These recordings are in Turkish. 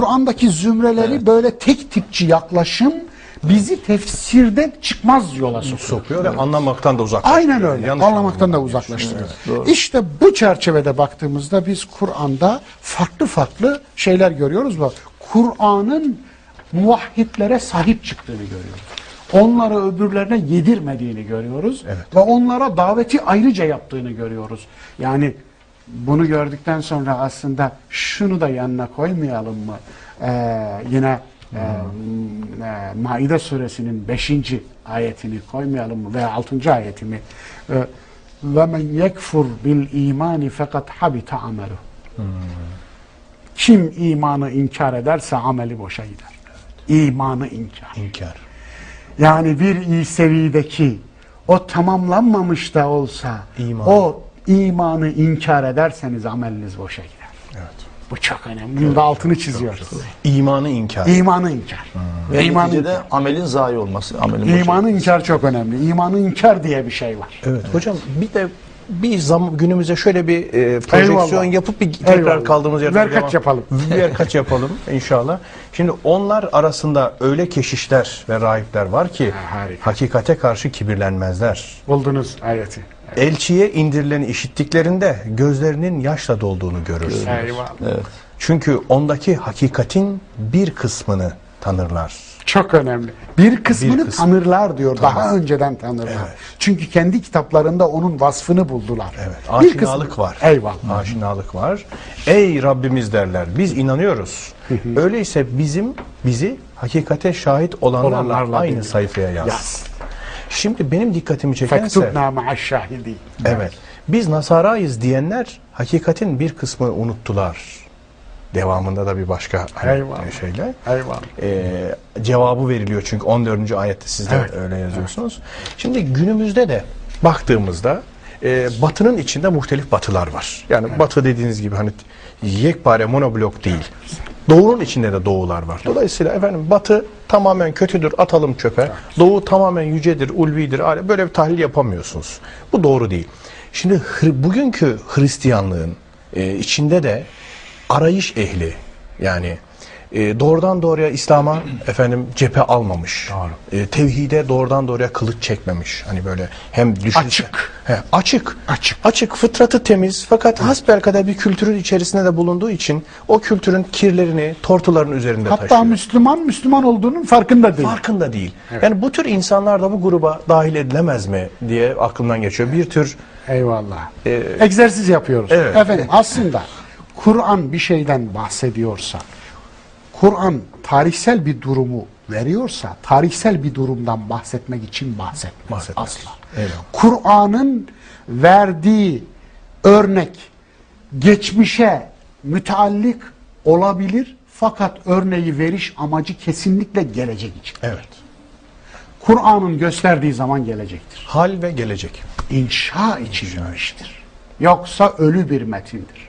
Kur'an'daki zümreleri böyle tek tipçi yaklaşım bizi tefsirden çıkmaz yola sokuyor. sokuyor ve anlamaktan da uzaklaştırıyor. Aynen öyle. Yanlış Anlamaktan da uzaklaştırıyor. işte bu çerçevede baktığımızda biz Kur'an'da farklı farklı şeyler görüyoruz Kur'an'ın muvahhidlere sahip çıktığını görüyoruz. Onları öbürlerine yedirmediğini görüyoruz ve onlara daveti ayrıca yaptığını görüyoruz. Yani bunu gördükten sonra aslında şunu da yanına koymayalım mı? Ee, yine e, e, Maide suresinin 5. ayetini koymayalım mı veya 6. ayetini e, ve men yekfur bil imani fakat habita amelu. Kim imanı inkar ederse ameli boşa gider. İmanı inkar. İnkar. Yani bir İsevi'deki o tamamlanmamış da olsa İman. o imanı inkar ederseniz ameliniz boşa gider. Evet. Bu çok önemli. Bunun da altını çiziyoruz. İmanı inkar. İmanı inkar. Ve İmanı neticede inkar. amelin zayi olması. Amelin boşa İmanı inkar çok önemli. İmanı inkar diye bir şey var. Evet. Hocam bir de bir zam günümüze şöyle bir e, projeksiyon Eyvallah. yapıp bir tekrar Eyvallah. kaldığımız yerden Ver kaç yapalım. Ver kaç yapalım inşallah. Şimdi onlar arasında öyle keşişler ve rahipler var ki Ha, harika. hakikate karşı kibirlenmezler. Buldunuz ayeti. Elçiye indirileni işittiklerinde gözlerinin yaşla dolduğunu görürsünüz. Eyvallah. Evet. Çünkü ondaki hakikatin bir kısmını tanırlar. Çok önemli. Bir kısmını Bir kısmı. tanırlar diyor. Daha önceden tanırlar. Çünkü kendi kitaplarında onun vasfını buldular. Evet, Bir aşinalık kısmı- var. Eyvallah. Aşinalık var. Ey Rabbimiz derler. Biz inanıyoruz. Öyleyse bizim bizi hakikate şahit olanlarla, Olanlarla aynı bildir. sayfaya yaz. Yaz. Şimdi benim dikkatimi çekense Fektubna şahidi. evet. Biz Nasarayız diyenler hakikatin bir kısmını unuttular. Devamında da bir başka hani, Eyvallah. şeyle. Eyvallah. Ee, cevabı veriliyor çünkü 14. ayette siz de Evet. öyle yazıyorsunuz. Şimdi günümüzde de baktığımızda e, batının içinde muhtelif batılar var. Yani batı dediğiniz gibi hani yekpare monoblok değil. Doğunun içinde de doğular var. Dolayısıyla efendim batı tamamen kötüdür atalım çöpe. Doğu tamamen yücedir, ulvidir. Böyle bir tahlil yapamıyorsunuz. Bu doğru değil. Şimdi bugünkü Hristiyanlığın e, içinde de arayış ehli yani e, doğrudan doğruya İslam'a efendim cephe almamış. E, tevhide doğrudan doğruya kılıç çekmemiş. Hani böyle hem düşünse, Açık. He, açık. Açık. Açık, fıtratı temiz fakat hasbelkader bir kültürün içerisinde de bulunduğu için o kültürün kirlerini, tortuların üzerinde Hatta taşıyor. Müslüman Müslüman olduğunun farkında değil. Farkında değil. Yani bu tür insanlar da bu gruba dahil edilemez mi diye aklımdan geçiyor. Bir tür Eyvallah. Ee, Egzersiz yapıyoruz. evet. Efendim aslında Kur'an bir şeyden bahsediyorsa, Kur'an tarihsel bir durumu veriyorsa, tarihsel bir durumdan bahsetmek için bahsetmez. Bahsetmez. Asla. Kur'an'ın verdiği örnek geçmişe müteallik olabilir fakat örneği veriş amacı kesinlikle gelecek için. evet. Kur'an'ın gösterdiği zaman gelecektir. Hal ve gelecek. İnşa için iştir. Yoksa ölü bir metindir.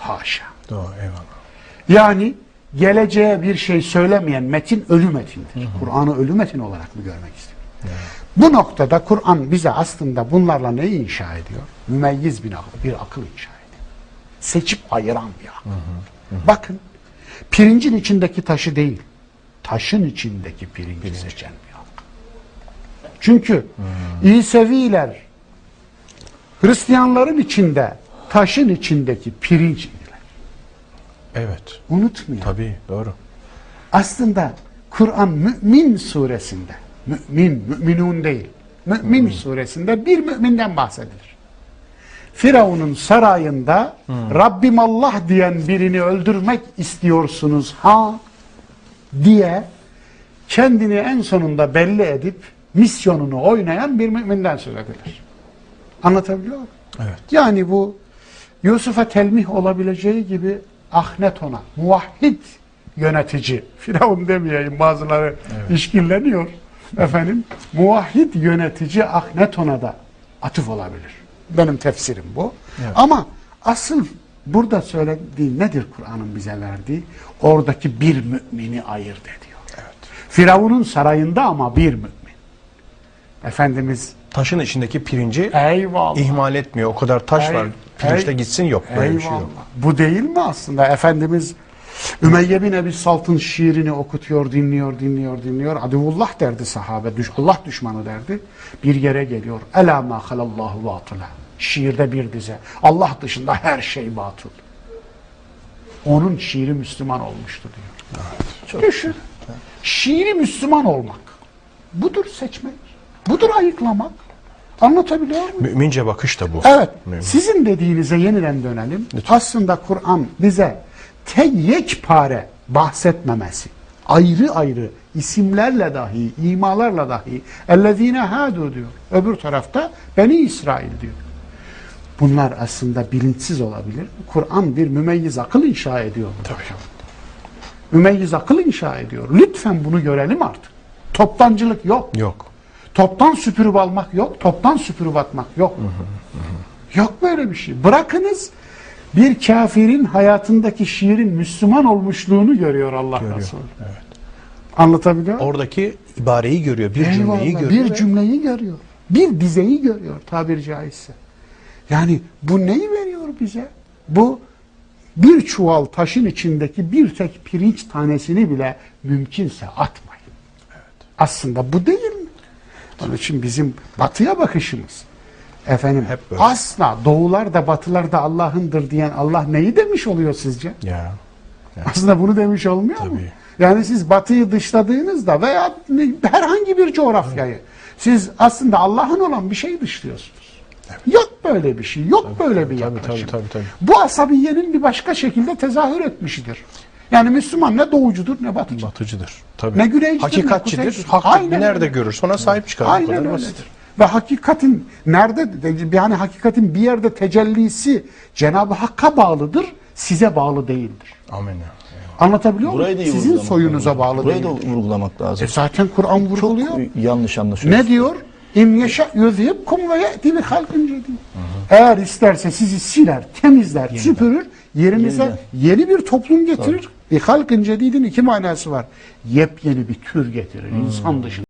Haşa. Doğru, eyvallah. Yani geleceğe bir şey söylemeyen metin ölü metindir. Kur'an'ı ölü metin olarak mı görmek istiyor? Bu noktada Kur'an bize aslında bunlarla neyi inşa ediyor? Mümeyyiz bir akıl, bir akıl inşa ediyor. Seçip ayıran bir akıl. Bakın, pirincin içindeki taşı değil, taşın içindeki pirinci seçen bir akıl. Çünkü İseviler Hristiyanların içinde taşın içindeki pirinç idiler. Evet. Unutmayın. Tabii, doğru. Aslında Kur'an Mümin suresinde, mümin, müminun değil, Mümin suresinde bir müminden bahsedilir. Firavun'un sarayında Rabbim Allah diyen birini öldürmek istiyorsunuz ha diye kendini en sonunda belli edip misyonunu oynayan bir müminden söz edilir. Anlatabiliyor muyum? Evet. Yani bu Yusuf'a telmih olabileceği gibi Ahneton'a, muvahhid yönetici, Firavun demeyeyim bazıları işkilleniyor efendim, muvahhid yönetici Ahneton'a da atıf olabilir. Benim tefsirim bu. Ama asıl burada söylediği nedir Kur'an'ın bize verdiği? Oradaki bir mümini ayırt ediyor. Firavun'un sarayında ama bir mümin. Efendimiz Taşın içindeki pirinci eyvallah. ihmal etmiyor. O kadar taş Ey- var. Pirinçte ey- gitsin yok. Böyle bir şey Eyvallah. yok. Bu değil mi aslında? Efendimiz Ümeyye bin Ebi Salt'ın şiirini okutuyor, dinliyor, dinliyor, dinliyor. Adivullah derdi sahabe, düş Allah düşmanı derdi. Bir yere geliyor. Ela ma halallahu batıla. Şiirde bir dize. Allah dışında her şey batıl. Onun şiiri Müslüman olmuştu diyor. Düşün. Şiiri Müslüman olmak. Budur seçmek. Budur ayıklamak. Anlatabiliyor muyum? Mümince bakış da bu. Evet. Mümin. Sizin dediğinize yeniden dönelim. Aslında Kur'an bize tek yekpare bahsetmemesi. Ayrı ayrı isimlerle dahi, imalarla dahi ellezine hadu diyor. Öbür tarafta Beni İsrail diyor. Bunlar aslında bilinçsiz olabilir. Kur'an bir mümeyyiz akıl inşa ediyor. Tabii. Mümeyyiz akıl inşa ediyor. Lütfen bunu görelim artık. Toptancılık yok. Yok. Toptan süpürüp almak yok, toptan süpürüp atmak yok. Yok böyle bir şey. Bırakınız bir kafirin hayatındaki şiirin Müslüman olmuşluğunu görüyor Allah Görüyor, Resulü. Anlatabiliyor muyum? Oradaki ibareyi görüyor, bir cümleyi Eyvallah, görüyor. Bir cümleyi görüyor. Bir dizeyi görüyor tabiri caizse. Yani bu neyi veriyor bize? Bu bir çuval taşın içindeki bir tek pirinç tanesini bile mümkünse atmayın. Aslında bu değil? Onun için bizim batıya bakışımız. Efendim Hep böyle. asla doğular da batılar da Allah'ındır diyen Allah neyi demiş oluyor sizce? Ya. Aslında bunu demiş olmuyor mu? Tabii. Yani siz batıyı dışladığınızda veya herhangi bir coğrafyayı siz aslında Allah'ın olan bir şeyi dışlıyorsunuz. Yok böyle bir şey, yok böyle bir tabii, yaklaşım. tabii, tabii, tabii. Bu asabiyenin bir başka şekilde tezahür etmişidir. Yani Müslüman ne doğucudur ne batıcıdır. Batıcıdır. Tabii. Ne güneycidir, ne Hakikatçidir. kuzeycidir. Hakkı Aynen nerede öyle. görürse ona sahip çıkar. Bu Aynen kadar öyledir. basit. Ve hakikatin nerede yani hakikatin bir yerde tecellisi Cenab-ı Hakk'a bağlıdır, size bağlı değildir. Amin. Anlatabiliyor Burayı da muyum? Sizin vurgulamak soyunuza lazım. bağlı Burayı da değil. vurgulamak lazım. E zaten Kur'an vurguluyor. Çok yanlış anlaşılıyor. Ne diyor? İn yeşe yuzhibkum ve ye'ti bi halkin cedid. Eğer isterse sizi siler, temizler, süpürür, yerinize Yeniden. yeni bir toplum getirir. Bir halkin cedidin iki manası var. Yepyeni bir tür getirir insan dışında.